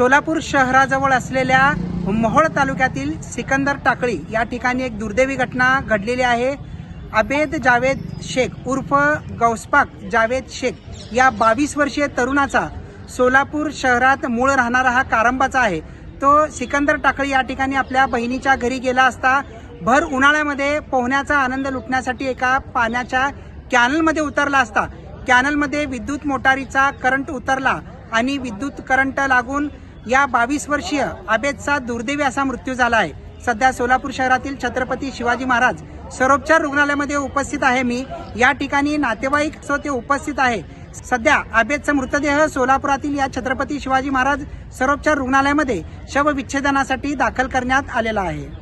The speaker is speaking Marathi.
सोलापूर शहराजवळ असलेल्या मोहोळ तालुक्यातील सिकंदर टाकळी या ठिकाणी एक दुर्दैवी घटना घडलेली आहे. अबेद जावेद शेख उर्फ गौसपाक जावेद शेख या बावीस वर्षीय तरुणाचा सोलापूर शहरात मूळ राहणारा हा कारंबाचा आहे. तो सिकंदर टाकळी या ठिकाणी आपल्या बहिणीच्या घरी गेला असता भर उन्हाळ्यामध्ये पोहण्याचा आनंद लुटण्यासाठी एका पाण्याच्या कॅनलमध्ये उतरला असता. कॅनलमध्ये विद्युत मोटारीचा करंट उतरला आणि विद्युत करंट लागून या बावीस वर्षीय अबेदचा दुर्दैवी असा मृत्यू झाला आहे सध्या सोलापूर शहरातील छत्रपती शिवाजी महाराज सरोपचार रुग्णालयामध्ये उपस्थित आहे. मी या ठिकाणी नातेवाईक ते उपस्थित आहे. सध्या आबेदचा मृतदेह सोलापुरातील या छत्रपती शिवाजी महाराज सरोपचार रुग्णालयामध्ये शवविच्छेदनासाठी दाखल करण्यात आलेला आहे.